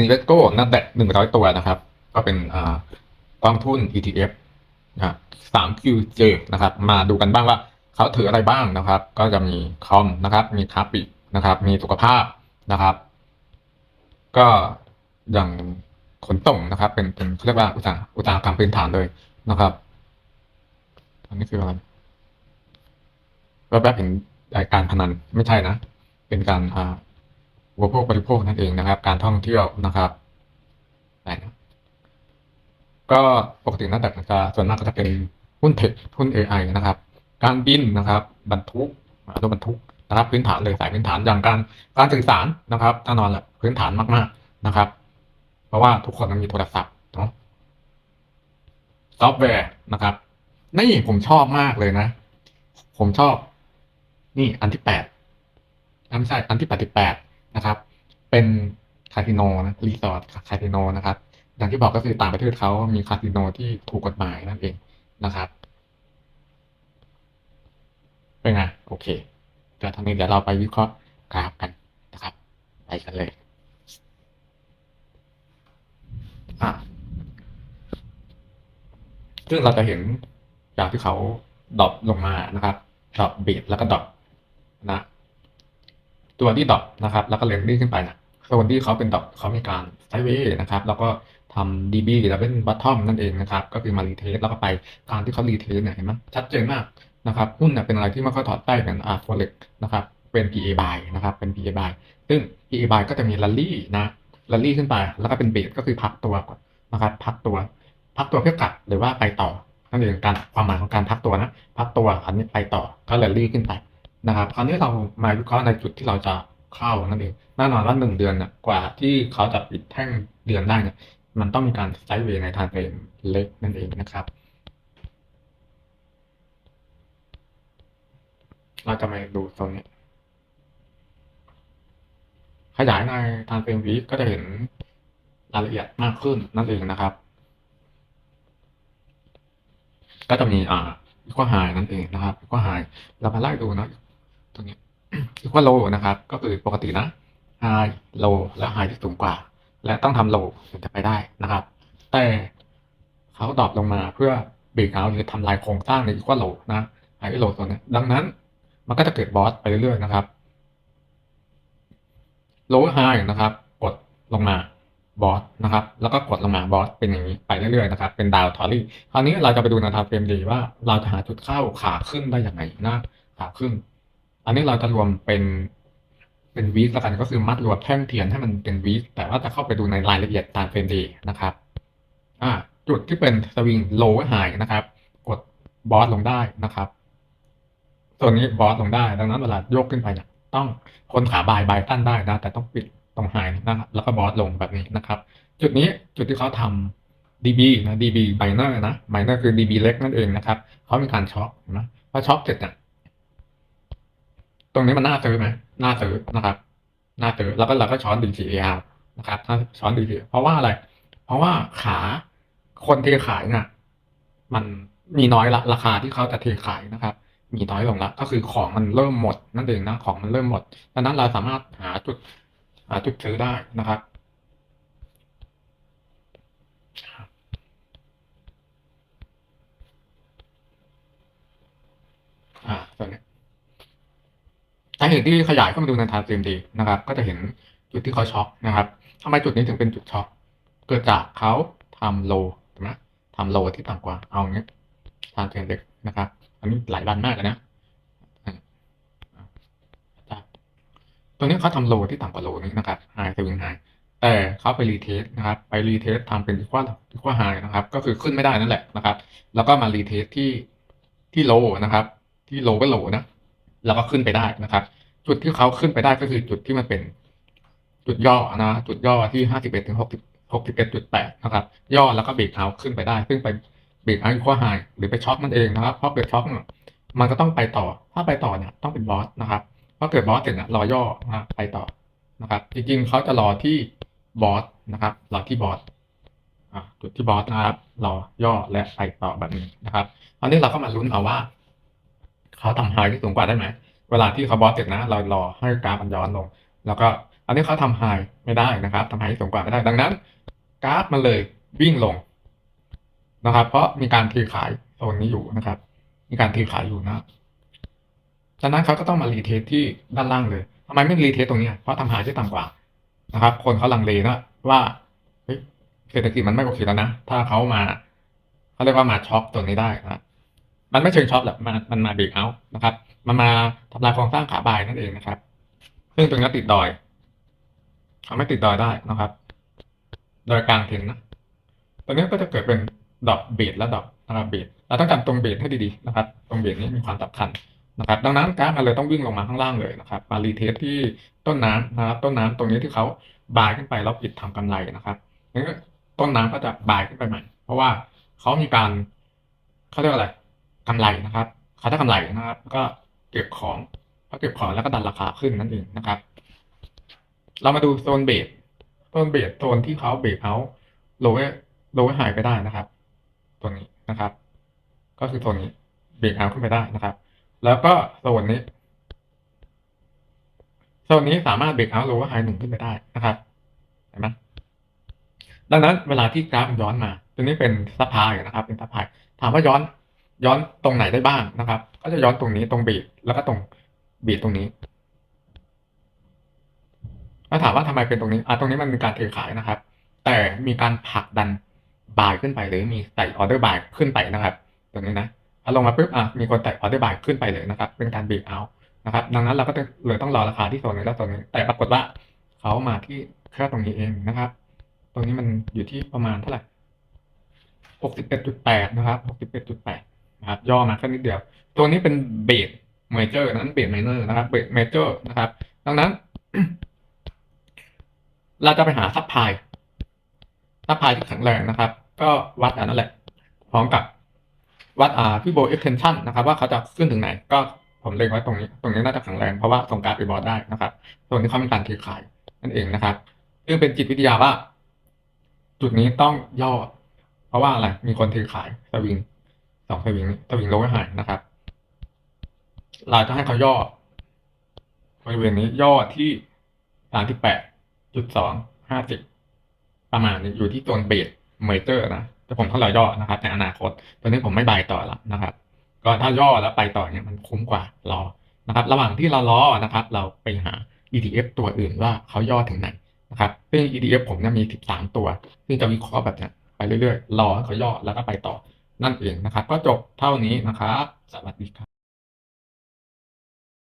Invesco นัดแดกหนึ่งร้อยตัวนะครับ ก็เป็นอ่ากองทุน ETF นะสาม QJ นะครับ มาดูกันบ้างว่าเขาถืออะไรบ้างนะครับ ก็จะมีคอมนะครับ มีคาปินะครับ มีสุขภาพนะครับ ก็อย่างขนส่งนะครับ เป็นเป็นเขาเรียกว่าอุตสาหอุตสาหกรรมพื้นฐานเลยนะครับอันนี้คืออะไรแวบๆเห็นการพนันไม่ใช่นะ เป็นการอ่า อุปโภคบริโภคนั่นเองนะครับ การท่องเที่ยวนะครับอะไรนะก็ปกตินักดักจะส่วนมากก็จะเป็นหุ้นเทคหุ้น AI นะครับ การบินนะครับ บรรทุกรถบรรทุกนะครับ พื้นฐานเลยสายพื้นฐานอย่างการการสื่อสารนะครับแน่นอนแหละพื้นฐานมากๆนะครับ เพราะว่าทุกคนมันมีโทรศัพท์เนาะซอฟต์แวร์นะครับนี่ผมชอบมากเลยนะ ผมชอบ นี่อันที่แปดอะไม่ใช่อันที่แปดสิบแปด นะครับ เป็นคาสิโนนะรีสอร์ทคาสิโนนะครับอย่างที่บอกก็คือต่างประเทศเขามีคาสิโนที่ถูกกฎหมายนั่นเองนะครับเป็นไงโอเคเดี๋ยวทางนี้เดี๋ยวเราไปวิเคราะห์กราฟกันนะครับ ไปกันเลยอะซึ่งเราจะเห็นจากที่เขาดรอปลงมานะครับดรอปบีดแล้วก็ดรอปนะ ตัวที่ดอปนะครับ แล้วก็เลนดิ้งขึ้นไปนะส่วนที่เขาเป็นดอปเขามีการไซด์เวย์นะครับ แล้วก็ทำ DB แล้วเป็นบัตทอมนั่นเองนะครับ ก็คือมารีเทสแล้วก็ไปการที่เขารีเทสเนี่ยเห็นไหมชัดเจนมากนะครับหุ้นเนี่ยเป็นอะไรที่ไม่ค่อยถอดใต้กันอ่า forex นะครับ เป็น PA buy นะครับ เป็น PA buy ซึ่ง PA buy ก็จะมี rally นะ rally ขึ้นไป แล้วก็เป็นเบสก็คือพักตัวนะครับ พักตัว พักตัวเพื่อกลับหรือว่าไปต่อนั่นเองการความหมายของการพักตัวนะ พักตัวอันนี้ไปต่อก็ rally ขึ้นไป นะครับ คราวนี้เรามาวิเคราะห์ในจุดที่เราจะเข้านั่นเองแน่นอนว่าหนึ่งเดือนเนี่ยกว่าที่เขาจะปิดแท่งเดือนได้เนี่ยมันต้องมีการไซด์เวย์ในทางเฟรมเล็กนั่นเองนะครับ เราจะมาดูโซนนี้ขยายในทางเฟรมวีก็จะเห็นรายละเอียดมากขึ้นนั่นเองนะครับ ก็จะมีอ่าอีควอไฮนั่นเองนะครับอีควอไฮเรามาไล่ดูนะ ตรงนี้อีควอโลนะครับ ก็คือปกตินะไฮโลและไฮที่สูงกว่า และต้องทำโลถึงจะไปได้นะครับ แต่เขาดรอปลงมาเพื่อเบรกเอาหรือทำลายโครงสร้างในอีควอโลนะไฮโลตัวนี้ดังนั้นมันก็จะเกิดบอสไปเรื่อยๆนะครับ lower high นะครับ กดลงมาบอสนะครับ แล้วก็กดลงมาบอสเป็นอย่างนี้ไปเรื่อยๆนะครับ เป็นดาวทอรี่ คราวนี้เราจะไปดูในทางเฟรมดีว่าเราจะหาจุดเข้าขาขึ้นได้อย่างไรนะ ขาขึ้น อันนี้เราจะรวมเป็นเป็นวีคแล้วกันก็คือมัดรวมแท่งเทียนให้มันเป็นวีคแต่ว่าจะเข้าไปดูในรายละเอียดตามเฟรมดีนะครับอ่าจุดที่เป็นสวิง lower high นะครับ กดบอสลงได้นะครับส่วนนี้บอสลงได้ ดังนั้นเวลาโยกขึ้นไปเนี่ยต้องคนขาบายบายตั้นได้นะ แต่ต้องปิดตรงไฮนะครับแล้วก็บอสลงแบบนี้นะครับ จุดนี้จุดที่เขาทำ DB นะ DB miner นะ miner คือ DB เล็กนั่นเองนะครับเขามีการช็อคนะพอช็อคเสร็จเนี่ย ตรงนี้มันน่าซื้อไหมน่าซื้อนะครับ น่าซื้อแล้วก็เราก็ช้อน DCAR นะครับถ้าช้อน DC เพราะว่าอะไร เพราะว่าขาคนเทขายเนี่ยมันมีน้อยละราคาที่เขาจะเทขายนะครับ มีน้อยลงล้วก็คือของมันเริ่มหมดนั่นเองนะของมันเริ่มหมดดังนั้นเราสามารถหาจุดหาจุดซื้อได้นะครับอ่าตัวนี้ สาเหตุที่ขยายเข้ามาดูในทางเฟรมดีนะครับ ก็จะเห็นจุดที่เขาช็อคนะครับทำไมจุดนี้ถึงเป็นจุดช็อคเกิดจากเขาทำโลถูกไหมทำโลที่ต่ำกว่าเอางนี้ทางเฟรมเล็กนะครับ อันนี้หลายวันมากเลยนะตัวนี้เขาทำโลที่ต่ำกว่าโลนี้นะครับไฮสวิงไฮแต่เขาไปรีเทสนะครับ ไปรีเทสทำเป็นอีควออีควอไฮนะครับ ก็คือขึ้นไม่ได้นั่นแหละนะครับ แล้วก็มารีเทสที่ที่โลนะครับ ที่โลก็โลนะ แล้วก็ขึ้นไปได้นะครับ จุดที่เขาขึ้นไปได้ก็คือจุดที่มันเป็นจุดย่อนะจุดย่อที่ห้าสิบเอ็ดถึงหกสิบหกสิบเอ็ดจุดแปดนะครับ ย่อแล้วก็เบรกเอาขึ้นไปได้ ซึ่งไปเบรกเอาอีควอไฮหรือไปช็อคมันเองนะครับเพราะเกิดช็อคมันก็ต้องไปต่อ ถ้าไปต่อเนี่ยต้องเป็นบอสนะครับพอเกิดบอสเสร็จนี่ยรอย่อนะไปต่อนะครับ จริงๆเขาจะรอที่บอสนะครับ รอที่บอสจุดที่บอสนะครับ รอย่อและไปต่อแบบนี้นะครับ ตอนนี้เราก็มาลุ้นเอาว่า เขาทำไฮที่สูงกว่าได้ไหม เวลาที่เขาบอสเสร็จนะ เรารอให้กราฟมันย้อนลง แล้วก็อันนี้เขาทำไฮไม่ได้นะครับทำไฮที่สูงกว่าไม่ได้ ดังนั้นกราฟมันเลยวิ่งลงนะครับ เพราะมีการเทขายโซนนี้อยู่นะครับ มีการเทขายอยู่นะฉะนั้นเขาก็ต้องมารีเทสที่ด้านล่างเลยทำไมไม่รีเทสตรงนี้ เพราะทำไฮที่ต่ำกว่านะครับ คนเขาลังเลนะว่าเฮ้ยเศรษฐกิจมันไม่โอเคแล้วนะ ถ้าเขามาเขาเรียกว่ามาช็อปตัวนี้ได้นะ มันไม่เชิงช็อปแหละมันมันมาเบรกเอาท์นะครับ มันมาทำลายโครงสร้างขาบายนั่นเองนะครับ ซึ่งตรงนี้ติดดอยเขาไม่ติดดอยได้นะครับ โดยกลางเทรนนะตรงนี้ก็จะเกิดเป็นดอกเบสและดอกนะครับเบสเราต้องจำตรงเบสให้ดีๆนะครับ ตรงเบสนี้มีความสำคัญนะครับ ดังนั้นกราฟมันเลยต้องวิ่งลงมาข้างล่างเลยนะครับมารีเทสที่ต้นน้ำนะครับ ต้นน้ำตรงนี้ที่เขาบายขึ้นไปแล้วปิดทำกำไรนะครับงั้นก็ต้นน้ำก็จะบายขึ้นไปใหม่ เพราะว่าเขามีการเขาเรียกว่าอะไร กำไรนะครับเขาได้กำไรนะครับ ก็เก็บของพอเก็บของแล้วก็ดันราคาขึ้นนั่นเองนะครับ เรามาดูโซนเบสโซนเบสโซนที่เขาเบรกเอาโลเวโลเวหายไปได้นะครับ ตัวนี้นะครับ ก็คือโซนนี้เบรกเอาขึ้นไปได้นะครับ แล้วก็โซนนี้โซนนี้สามารถเบรกเอาโลเวหายหนึ่งขึ้นไปได้นะครับเห็นไหมดังนั้นเวลาที่กราฟย้อนมา ตัวนี้เป็นซัพพลายนะครับ เป็นซัพพลายถามว่าย้อน ย้อนตรงไหนได้บ้างนะครับ ก็จะย้อนตรงนี้ตรงเบสแล้วก็ตรงเบสตรงนี้ถ้าถามว่าทำไมเป็นตรงนี้อะตรงนี้มันมีการเทขายนะครับ แต่มีการผลักดันบายขึ้นไปหรือมีใส่ออเดอร์บายขึ้นไปนะครับ ตรงนี้นะพอลงมาปุ๊บอะมีคนใส่ออเดอร์บายขึ้นไปเลยนะครับ เป็นการเบรกเอานะครับ ดังนั้นเราก็ต้องเลยต้องรอราคาที่โซนนี้แล้วโซนนี้ แต่ปรากฏว่าเขามาที่แค่ตรงนี้เองนะครับ ตรงนี้มันอยู่ที่ประมาณเท่าไหร่หกสิบเอ็ดจุดแปดนะครับหกสิบเอ็ดจุดแปด นะครับย่อมาแค่นิดเดียว ตัวนี้เป็นเบสเมเจอร์นั้นเบสไมเนอร์นะครับเบสเมเจอร์นะครับ ดังนั้น เราจะไปหาซัพพลายซัพพลายที่แข็งแรงนะครับ ก็วัดอันนั้นแหละ พร้อมกับวัดอ่าพี่โบเอ็กเทนชั่นนะครับ ว่าเขาจะขึ้นถึงไหน ก็ผมเล็งไว้ตรงนี้ ตรงนี้น่าจะแข็งแรงเพราะว่าส่งการไปบอร์ดได้นะครับตรงนี้เขามีการถือขายนั่นเองนะครับซึ่งเป็นจิตวิทยาว่า จุดนี้ต้องย่อ เพราะว่าอะไรมีคนถือขายสวิง สองสวิงสวิงลไว้หายนะครับ เราจะให้เขาย่อบริเวณนี้ย่อที่สามที่แปดจุดสองห้าสิบประมาณนี้อยู่ที่โซนเบสเมเจอร์นะแต่ผมเขารอย่อนะครับในอนาคตตัวนี้ผมไม่บายต่อแล้วนะครับ ก็ถ้าย่อแล้วไปต่อเนี่ยมันคุ้มกว่ารอนะครับ ระหว่างที่เราล้อนะครับ เราไปหา ETF ตัวอื่นว่าเขาย่อถึงไหนนะครับซึ่ง ETF ผมเนี่ยมี 13 ตัว ซึ่งจะวิเคราะห์แบบเนี้ยไปเรื่อยๆ รอให้เขาย่อแล้วก็ไปต่อ นั่นเองนะครับ ก็จบเท่านี้นะครับ สวัสดีครับ